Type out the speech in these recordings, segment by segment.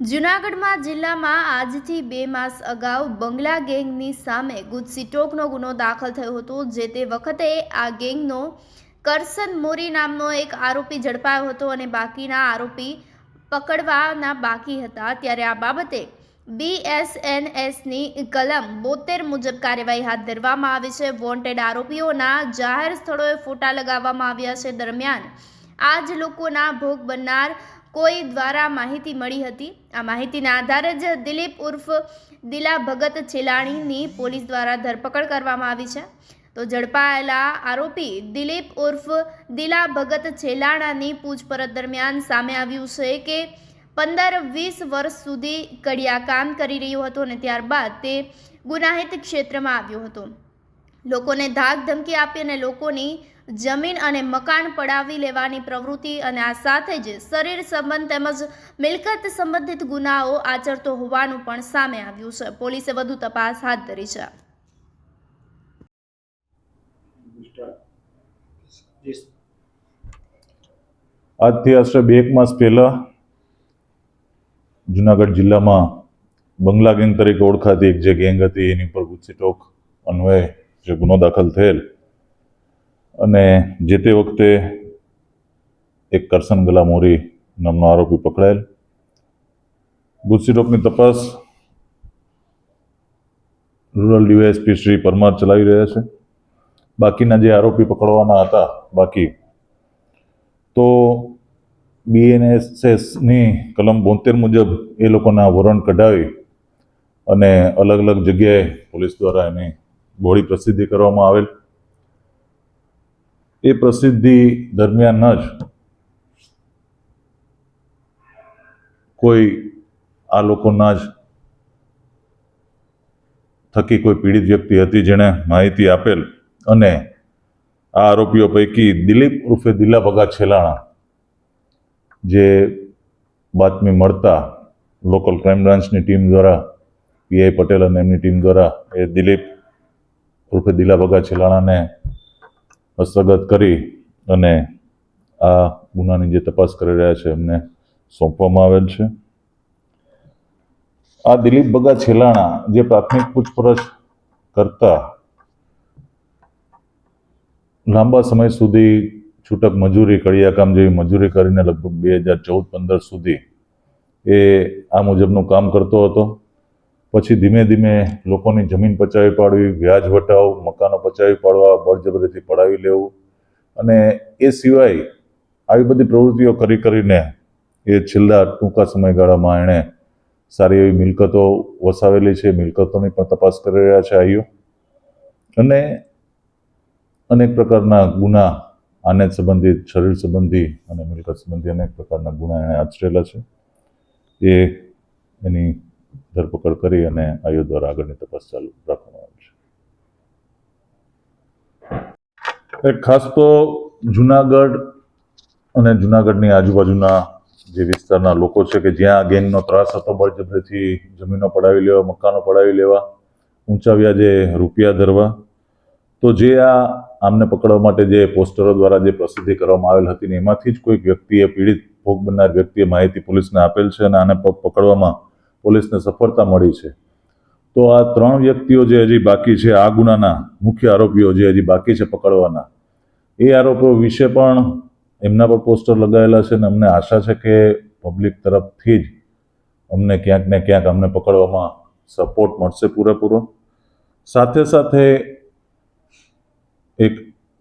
જૂનાગઢમાં જિલ્લામાં આજથી બે માસ અગાઉ બંગલા ગેંગની સામે ગુજસીટોકનો ગુનો દાખલ થયો હતો, જે તે વખતે આ ગેંગનો કરસન મોરી નામનો એક આરોપી ઝડપાયો હતો અને બાકીના આરોપી પકડવાના બાકી હતા. ત્યારે આ બાબતે બીએસએનએસની કલમ બોતેર મુજબ કાર્યવાહી હાથ ધરવામાં આવી છે. વોન્ટેડ આરોપીઓના જાહેર સ્થળોએ ફોટા લગાવવામાં આવ્યા છે. દરમિયાન આ જ લોકોના ભોગ બનનાર કોઈ દ્વારા માહિતી મળી હતી. આ માહિતીના આધારે જ દિલીપ ઉર્ફ દિલા ભગત છેલાણીની પોલીસ દ્વારા ધરપકડ કરવામાં આવી છે. તો ઝડપાયેલા આરોપી દિલીપ ઉર્ફ દિલા ભગત છેલાણાની પૂછપરછ દરમિયાન સામે આવ્યું છે કે પંદર વીસ વર્ષ સુધી કડિયા કામ કરી રહ્યો હતો અને ત્યારબાદ તે ગુનાહિત ક્ષેત્રમાં આવ્યો હતો. લોકોને ધાક ધમકી આપી અને લોકોની જમીન અને મકાન પડાવી લેવાની પ્રવૃત્તિ અને આ સાથે જ શરીર સંબંધ તેમજ મિલકત સંબંધિત ગુનાઓ આચરતો હોવાનું પણ સામે આવ્યું છે. પોલીસે વધુ તપાસ હાથ ધરી છે. આજથી આશરે બે એક માસ પહેલા જુનાગઢ જિલ્લામાં બંગલા ગેંગ તરીકે ઓળખાતી એક જે ગેંગ હતી, એની પર ગુસ્સીટોક અન્વયે જે ગુનો દાખલ થયેલ અને જે તે વખતે એક કરસન ગલા મોરી નામનો આરોપી પકડાયેલ. ગુસ્સીટોકની તપાસ રૂરલ ડીવાયએસપી શ્રી પરમાર ચલાવી રહ્યા છે. બાકીના જે આરોપી પકડવાના હતા બાકી, તો બીએનએસએસની કલમ બોતેર મુજબ એ લોકોના વોરંટ કઢાવી અને અલગ અલગ જગ્યાએ પોલીસ દ્વારા એની બોડી પ્રસિદ્ધિ કરવામાં આવેલ. એ પ્રસિદ્ધિ દરમિયાન જ કોઈ આ લોકોના જ થકી કોઈ પીડિત વ્યક્તિ હતી જેણે માહિતી આપેલ અને આ આરોપીઓ પૈકી દિલીપ ઉર્ફે દિલા ભગા છેલાણા જે બાતમી મળતા લોકલ ક્રાઇમ બ્રાન્ચની ટીમ દ્વારા પીઆઈ પટેલ અને એમની ટીમ દ્વારા એ દિલીપ ઉર્ફે દિલા ભગા છેલાણાને હસ્તગત કરી અને આ ગુનાની જે તપાસ કરી રહ્યા છે એમને સોંપવામાં આવેલ છે. આ દિલીપ બગા છેલાણા જે પ્રાથમિક પૂછપરછ કરતા લાંબા સમય સુધી છૂટક મજૂરી કડિયા કામ જેવી મજૂરી કરીને લગભગ બે હજાર ચૌદ પંદર સુધી એ આ મુજબનું કામ કરતો હતો. પછી ધીમે ધીમે લોકોની જમીન પચાવી પાડવી, વ્યાજ વટાવ, મકાનો પચાવી પાડવા, બળજબરીથી પડાવી લેવું. અને એ સિવાય આવી બધી પ્રવૃત્તિઓ કરી કરીને એ છેલ્લા ટૂંકા સમયગાળામાં એણે સારી એવી મિલકતો વસાવેલી છે, મિલકતોની પણ તપાસ કરી રહ્યા છે આઈઓ. અને અનેક પ્રકારના ગુના આને સંબંધિત શરીર સંબંધી અને મિલકત સંબંધી અનેક પ્રકારના ગુના એણે આચરેલા છે. એ એની ધરપકડ કરી અને આઈઓ દ્વારા આગળની તપાસ ચાલુ રાખવામાં આવી છે. ખાસ તો જુનાગઢ અને જુનાગઢની આજુબાજુના જે વિસ્તારના લોકો છે કે જ્યાં ગેંગનો ત્રાસ હતો બળજબરીથી જમીનો પડાવી લેવા, મકાનો પડાવી લેવા ઊંચા વ્યાજે રૂપિયા ધરવા, તો જે આ આમને પકડવા માટે જે પોસ્ટરો દ્વારા જે પ્રસિદ્ધિ કરવામાં આવેલ હતી ને એમાંથી જ કોઈક વ્યક્તિએ પીડિત ભોગ બનનાર વ્યક્તિએ માહિતી પોલીસને આપેલ છે અને આને પકડવામાં પોલીસને સફળતા મળી છે. તો આ ત્રણ વ્યક્તિઓ જે હજી બાકી છે, આ ગુનાના મુખ્ય આરોપીઓ જે હજી બાકી છે પકડવાના, એ આરોપીઓ વિશે પણ એમના પર પોસ્ટર લગાવેલા છે અને અમને આશા છે કે પબ્લિક તરફથી જ અમને ક્યાંક ને ક્યાંક અમને પકડવામાં સપોર્ટ મળશે પૂરેપૂરો. સાથે સાથે એક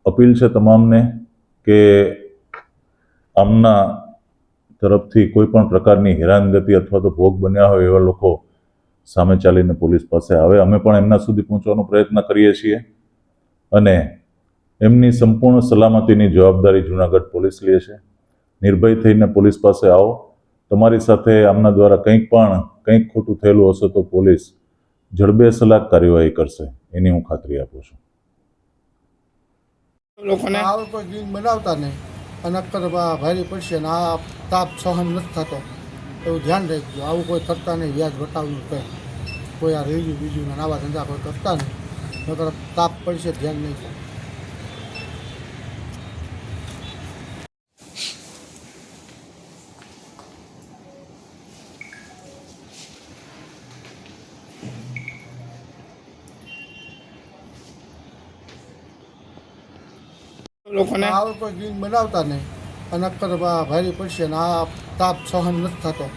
અપીલ છે તમામને કે આમના તરફથી કોઈ પણ પ્રકારની હેરાનગતિ અથવા તો ભોગ બન્યા હોય એવા લોકો સામે ચાલીને પોલીસ પાસે આવે. અમે પણ એમના સુધી પહોંચવાનો પ્રયત્ન કરીએ છીએ અને એમની સંપૂર્ણ સલામતીની જવાબદારી જુનાગઢ પોલીસ લે છે. નિર્ભય થઈને પોલીસ પાસે આવો. તમારી સાથે આમના દ્વારા કંઈક પણ કંઈક ખોટું થયેલું હશે તો પોલીસ જડબે કાર્યવાહી કરશે. એની હું ખાતરી આપું છું. લોકોને? આવો કોઈ બનાવતા નહીં. અને અક્કર ભા- ભારી પડશે ને આ તાપ સહન નથી થતો. એવું ધ્યાન રાખજો. આવું કોઈ કરતા નહીં. વ્યાજ બતાવવું કંઈ કોઈ આ રેલી બીજું ને આવા ધંધા કોઈ કરતા નહીં. નકર તાપ પડશે, ધ્યાન નહીં લોકોને. આવું કોઈ ગ્રીન બનાવતા નહીં. અને નક્કર બા ભારી પડશે ને આ તાપ સહન નથી થતો.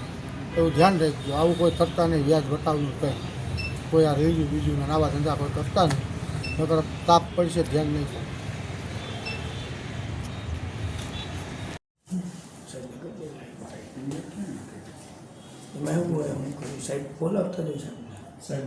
એવું ધ્યાન રાખજો. આવું કોઈ કરતા નહીં. વ્યાજ બતાવ્યું કંઈ. કોઈ આ રેલી બીજું ને આવા ધંધા કોઈ કરતા નહીં. નકર તાપ પડશે ધ્યાન નહીં. એમાં એવું હોય હું કહ્યું સાહેબ બોલાવતા જ હોય સાહેબ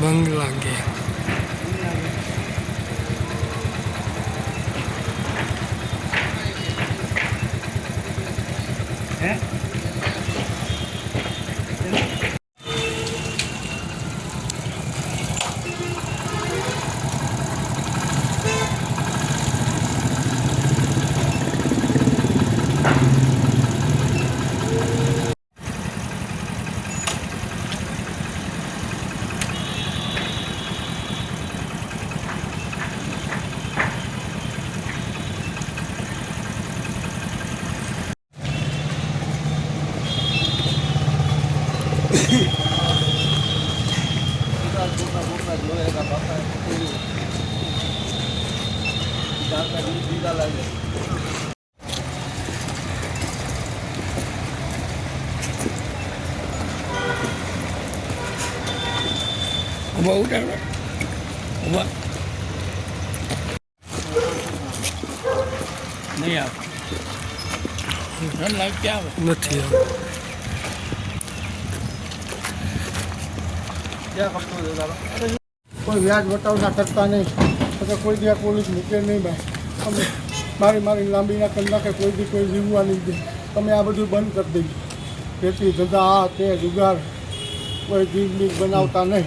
બંગલા ગેંગ ઊભા ઉઠાડો ઊભા નહીં આવે રન લાઈટ ક્યાં આવે નથી કોઈ વ્યાજ વટાવતા કરતા નહીં. એટલે કોઈ દિવસ પોલીસ મૂકે નહીં ભાઈ. અમે મારી મારી લાંબીના કલાકે કોઈ દી કોઈ જીવવા નહીં દે. તમે આ બધું બંધ કરી દેજો. ખેતી ધંધા આ તે જુગાર કોઈ જીવ બીજ બનાવતા નહીં.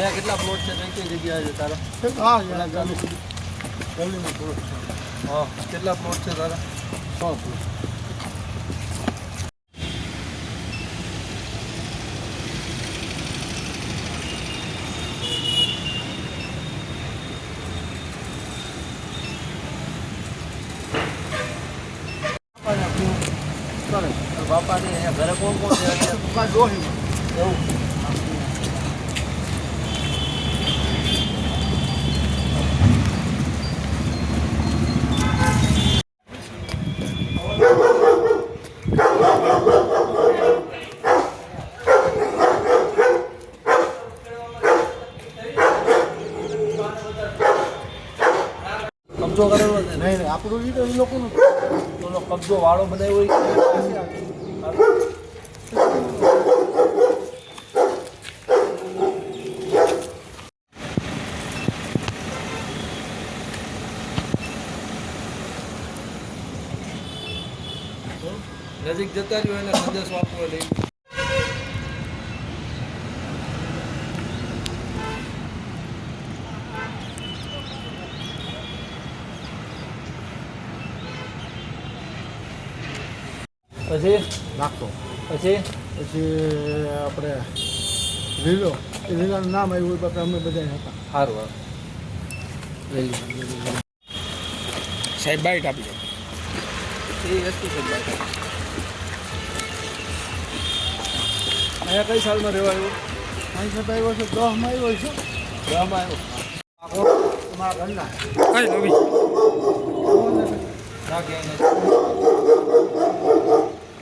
અહીંયા કેટલા પ્લોટ છે? કઈ કઈ જગ્યાએ છે તારા? હા યાર. ગલી ગલીમાં છે. હા કેટલા પ્લોટ છે તારા? સો પ્લોટ બાપાની અહીંયા ઘરે કોણ કોણ છે? એવું. કબજો કરેલો છે. નહીં નહીં આપણું ઈ તો એ લોકોનું તો ઓલો કબજો વાળો બનાવ્યો હોય નજીક જતા રહ્યો એને સંદેશો આપવો લઈ પછી? નાખતો પછી? પછી આપણે લીલો. એ લીલાનું નામ આવ્યું હોય બાકી અમે બધા હતા. સારું સાહેબ બાઈટ આપી દો. એ વસ્તુ છે ભાઈ અહીંયા કઈ સાલમાં રહેવા આવ્યો અહીં સાહેબ આવ્યો છે દસમાં આવ્યો છે? ગામમાં આવ્યો. મારા ઘરના. કઈ નવી?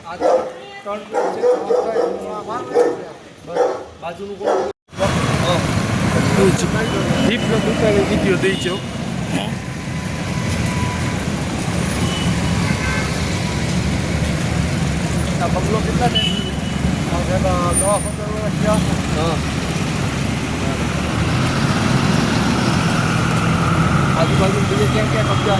ના કે એને આ તો ત્રણ બાજુનું દીપનો દુકાને વીડિયો દઈ આ બંગલો કેટલા ટાઈમ હા આજુબાજુ બીજે ક્યાં ક્યાં કબજા